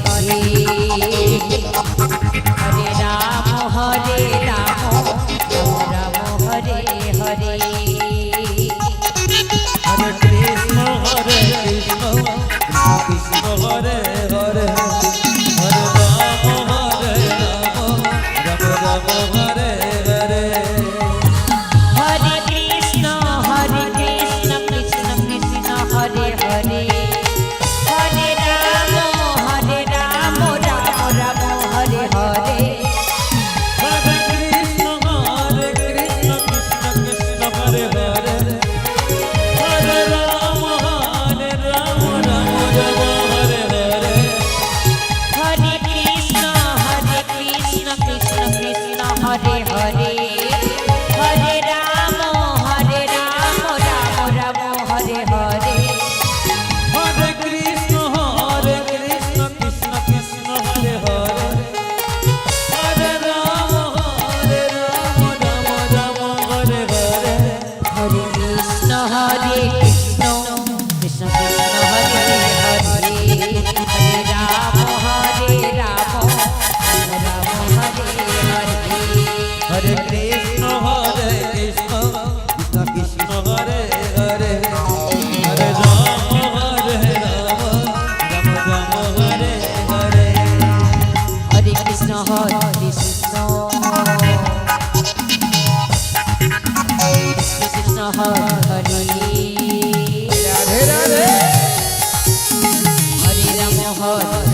পথে હરે રામ હરે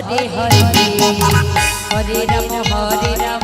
হরে হরে হরে রাম হরে Ram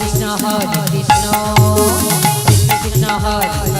Krishna Hare Krishna Krishna Krishna Hare Hare